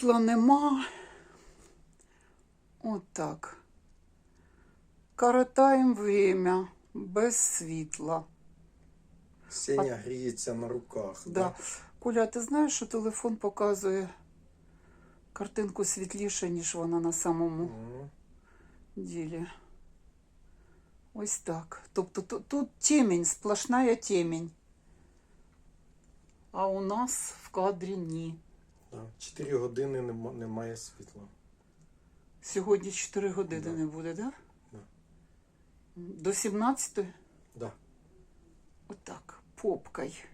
Світла нема. Отак. Коротаємо время без світла. Сеня гріється на руках. Да. Коля, ти знаєш, що телефон показує картинку світліше, ніж вона на самому Мгм. ділі. Ось так. Тобто тут, тут темень, сплошная темень. А у нас в кадрі ні. Да. Чотири години немає світла. Сьогодні 4 години Да. не буде, так? Да? Да. До 17 Да. Отак, попкай.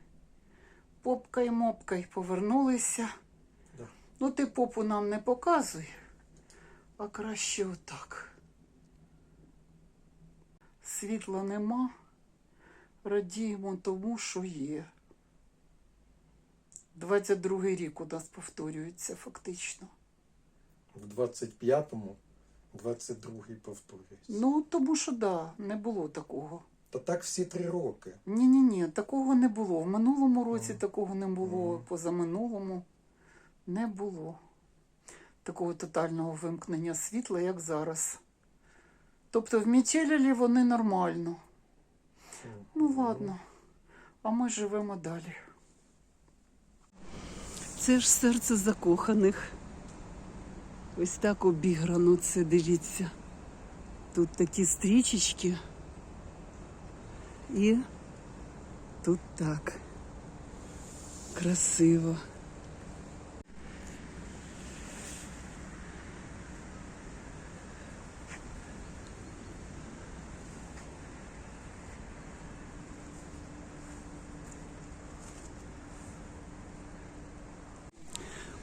Попкай, мопкай повернулися. Да. Ну, ти попу нам не показуй, а краще отак. Світла нема. Радіємо тому, що є. 22-й рік у нас повторюється фактично. В 25-му, 22-й повторюється. Ну, тому що да, не було такого. Та так всі три роки. Ні, ні, такого не було. В минулому році Мгм. такого не було, Мгм. позаминулому не було такого тотального вимкнення світла, як зараз. Тобто в Мітєлілі вони нормально. Ну ладно, а ми живемо далі. Це ж серце закоханих. Ось так обіграно це, дивіться. Тут такі стрічечки. І тут так. Красиво.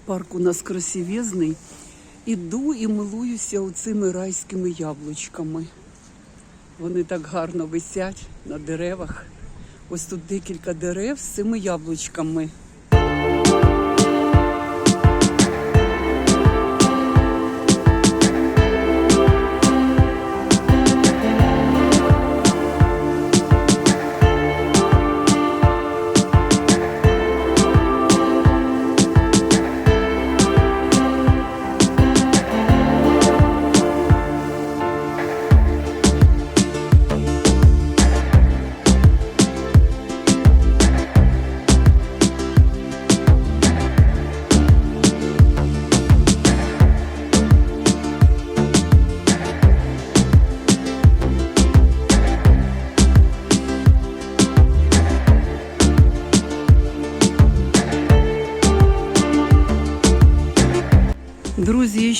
Парк у нас красивезний. Іду і милуюся оцими райськими яблучками. Вони так гарно висять на деревах. Ось тут декілька дерев з цими яблучками.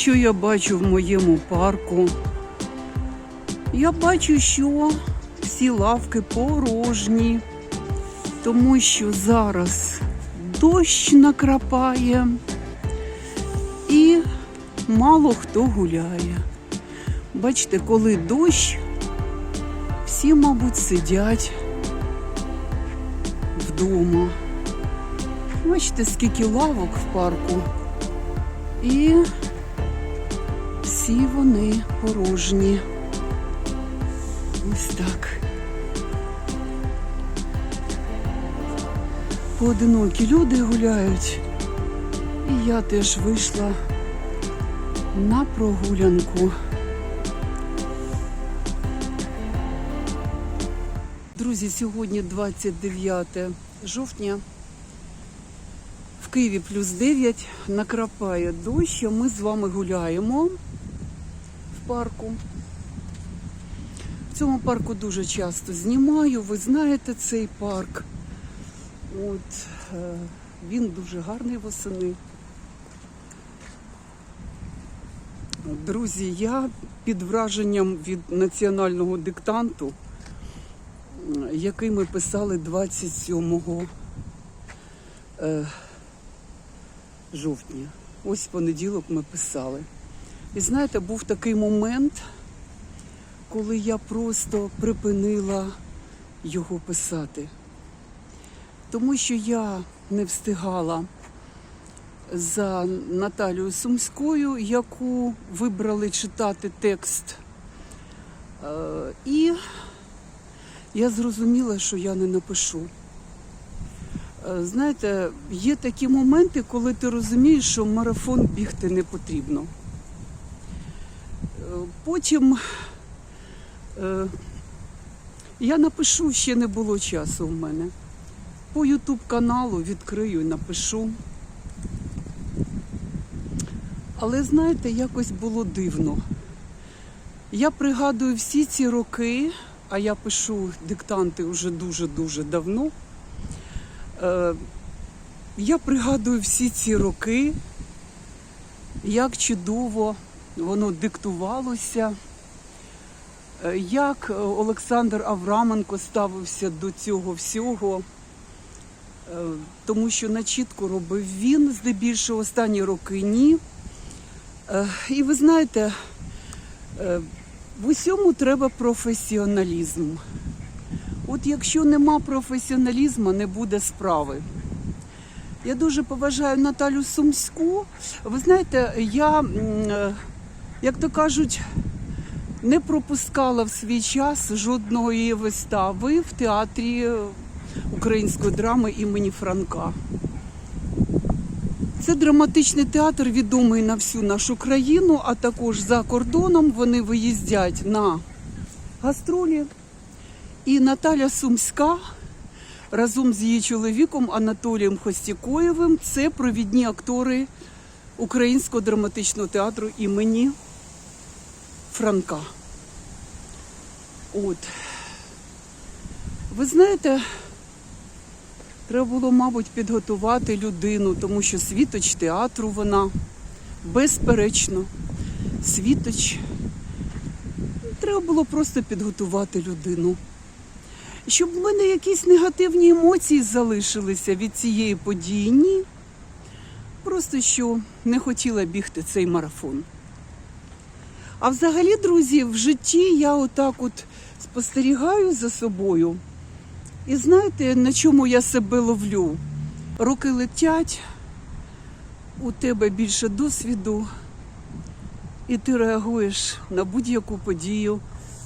Що я бачу в моєму парку? Я бачу, що всі лавки порожні, тому що зараз дощ накрапає і мало хто гуляє. Бачите, коли дощ, всі, мабуть, сидять вдома. Бачите, скільки лавок в парку. І всі вони порожні. Ось так. Поодинокі люди гуляють. І я теж вийшла на прогулянку. Друзі, сьогодні 29 жовтня. В Києві плюс 9 накрапає дощ, а ми з вами гуляємо парку. В цьому парку дуже часто знімаю. Ви знаєте цей парк. От, е, він дуже гарний восени. Друзі, я під враженням від національного диктанту, який ми писали 27 е, жовтня. Ось в понеділок ми писали. І знаєте, був такий момент, коли я просто припинила його писати. Тому що я не встигала за Наталією Сумською, яку вибрали читати текст. Е, І я зрозуміла, що я не напишу. Е, Знаєте, є такі моменти, коли ти розумієш, що марафон бігти не потрібно. Потім е, я напишу, ще не було часу в мене. По Ютуб каналу відкрию і напишу. Але знаєте, якось було дивно. Я пригадую всі ці роки, а я пишу диктанти вже дуже-дуже давно. Е, я пригадую всі ці роки, як чудово воно диктувалося, е, як е, Олександр Авраменко ставився до цього всього, Е, тому що начітку робив він здебільшого останні роки ні. І ви знаєте, в усьому треба професіоналізм. От якщо нема професіоналізму, не буде справи. Я дуже поважаю Наталю Сумську. Ви знаєте, я, як то кажуть, не пропускала в свій час жодної вистави в театрі української драми імені Франка. Це драматичний театр, відомий на всю нашу країну, а також за кордоном вони виїздять на гастролі. І Наталя Сумська разом з її чоловіком Анатолієм Хостікоєвим це провідні актори Українського драматичного театру імені Франка. От. Ви знаєте, треба було, мабуть, підготувати людину, тому що світоч театру вона безперечно. Світоч. Треба було просто підготувати людину. Щоб в мене якісь негативні емоції залишилися від цієї події, ні. Просто що не хотіла бігти цей марафон. А взагалі, друзі, в житті я отак от спостерігаю за собою. І знаєте, на чому я себе ловлю? Роки летять, у тебе більше досвіду, і ти реагуєш на будь-яку подію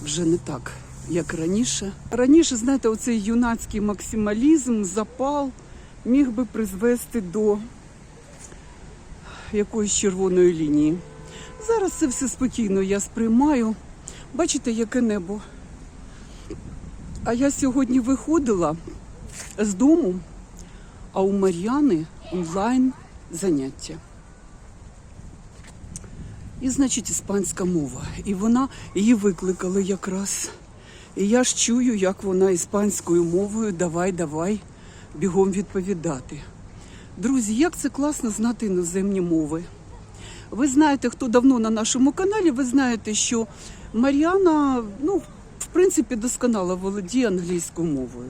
вже не так, як раніше. Раніше, знаєте, оцей юнацький максималізм, запал міг би призвести до якоїсь червоної лінії. Зараз це все спокійно я сприймаю. Бачите, яке небо. А я сьогодні виходила з дому, а у Мар'яни онлайн заняття. І, значить, іспанська мова. І вона її викликали якраз. І я ж чую, як вона іспанською мовою давай, давай бігом відповідати. Друзі, як це класно знати іноземні мови. Ви знаєте, хто давно на нашому каналі, ви знаєте, що Мар'яна, ну, в принципі, досконало володіє англійською мовою.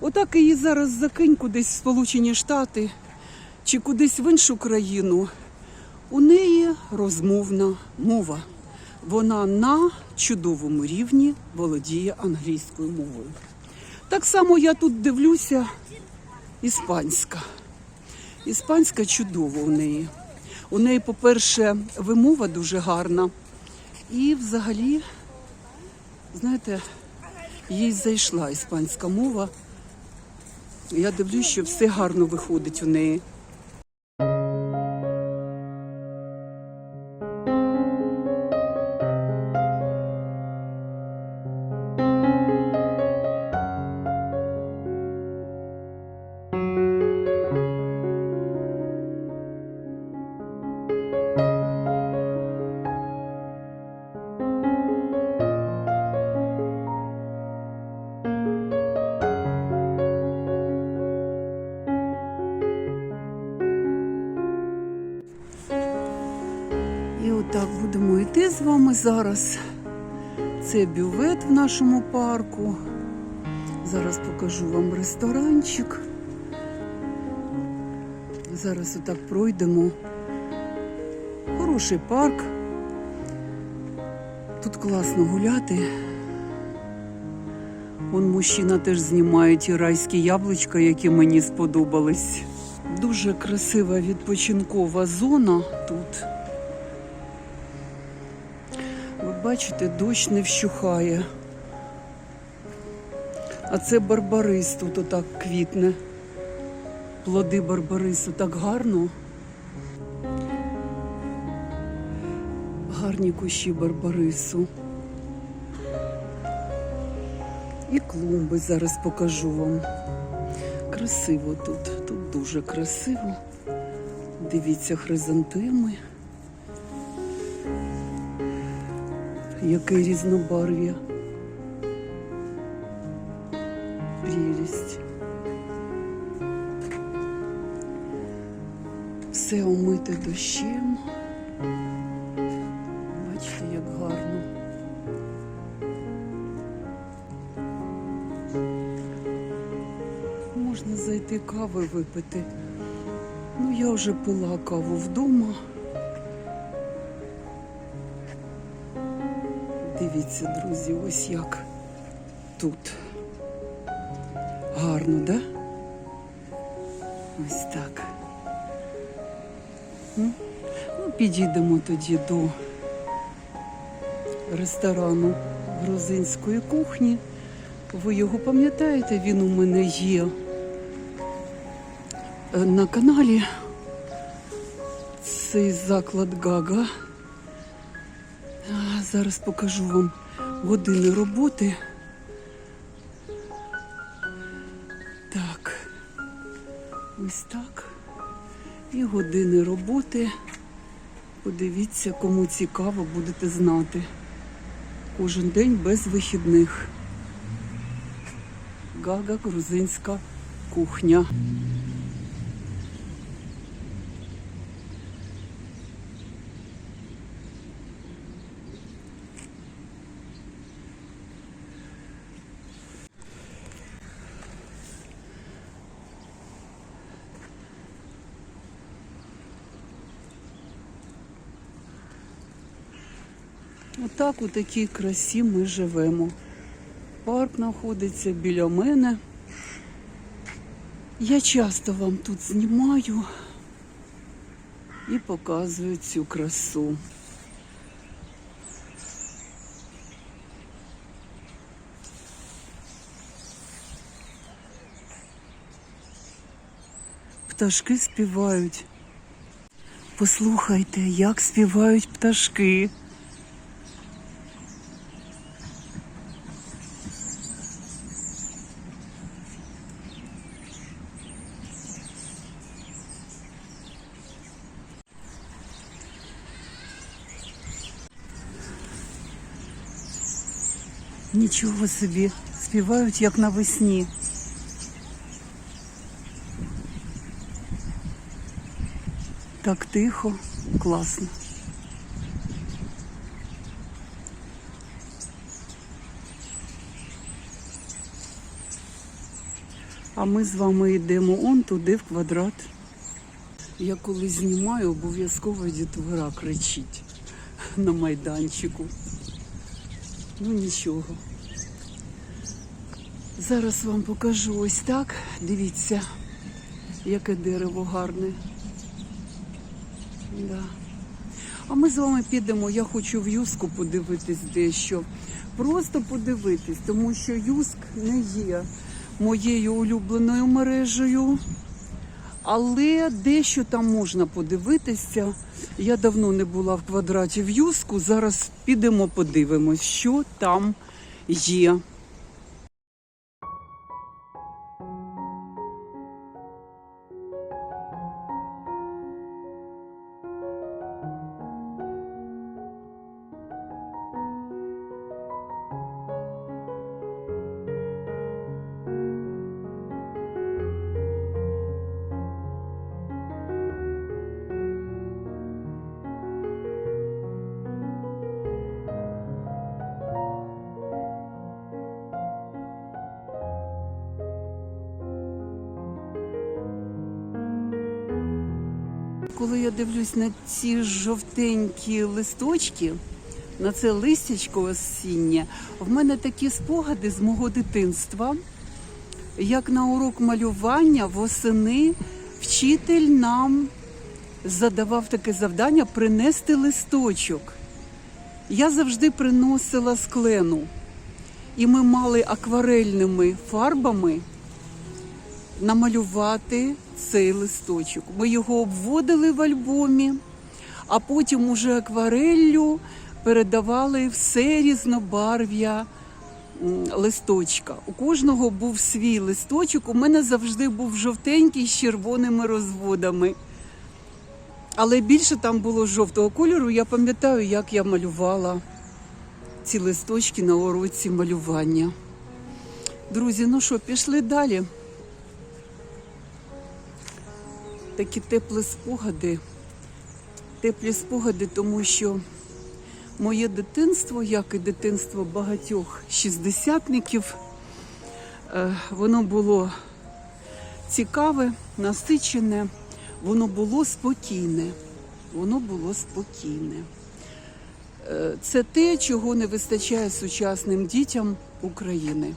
Отак її зараз закинь кудись в Сполучені Штати чи кудись в іншу країну. У неї розмовна мова. Вона на чудовому рівні володіє англійською мовою. Так само я тут дивлюся іспанська. Іспанська чудова у неї. У неї, по-перше, вимова дуже гарна. І взагалі, знаєте, їй зайшла іспанська мова. Я дивлюсь, що все гарно виходить у неї. З вами зараз. Це бювет в нашому парку. Зараз покажу вам ресторанчик. Зараз отак пройдемо. Хороший парк. Тут класно гуляти. Вон мужчина теж знімає ті райські яблучка, які мені сподобались. Дуже красива відпочинкова зона тут. Бачите, дощ не вщухає. А це барбарис тут отак квітне. плоди барбарису так гарно. Гарні кущі барбарису. І клумби зараз покажу вам. Красиво тут. Тут дуже красиво. Дивіться хризантеми. Яке різнобарв'я. Прелість. Все омите дощем. Бачите, як гарно. Можна зайти кави випити. Ну, я вже пила каву вдома. Дивіться, друзі, ось як тут. Гарно, да? Ось так. Ну, підійдемо тоді до ресторану грузинської кухні. Ви його пам'ятаєте? Він у мене є е, на каналі. Цей заклад Гага. Зараз покажу вам години роботи. Так. Ось так. І години роботи. Подивіться, кому цікаво, будете знати. Кожен день без вихідних. Гага грузинська кухня. Отак у такій красі ми живемо. Парк знаходиться біля мене. Я часто вам тут знімаю і показую цю красу. Пташки співають. Послухайте, як співають пташки. Нічого собі, співають як навесні. Так тихо, класно. А ми з вами йдемо он туди в квадрат. Я коли знімаю, обов'язково дітвора кричить на майданчику. Ну нічого. Зараз вам покажу ось так. Дивіться, яке дерево гарне. Да. А ми з вами підемо. Я хочу в юску подивитись дещо. Просто подивитись, тому що юск не є моєю улюбленою мережею. Але дещо там можна подивитися. Я давно не була в квадраті в юску. Зараз підемо подивимось, що там є. Коли я дивлюсь на ці жовтенькі листочки, на це листячко осіннє, в мене такі спогади з мого дитинства. Як на урок малювання восени вчитель нам задавав таке завдання принести листочок. Я завжди приносила склену. І ми мали акварельними фарбами намалювати цей листочок. Ми його обводили в альбомі, а потім уже аквареллю передавали все різнобарв'я листочка. У кожного був свій листочок. У мене завжди був жовтенький з червоними розводами. Але більше там було жовтого кольору. Я пам'ятаю, як я малювала ці листочки на уроці малювання. Друзі, ну що, пішли далі. Такі теплі спогади. Теплі спогади, тому що моє дитинство, як і дитинство багатьох шістдесятників, е, воно було цікаве, насичене, воно було спокійне. Воно було спокійне. Е, Це те, чого не вистачає сучасним дітям України.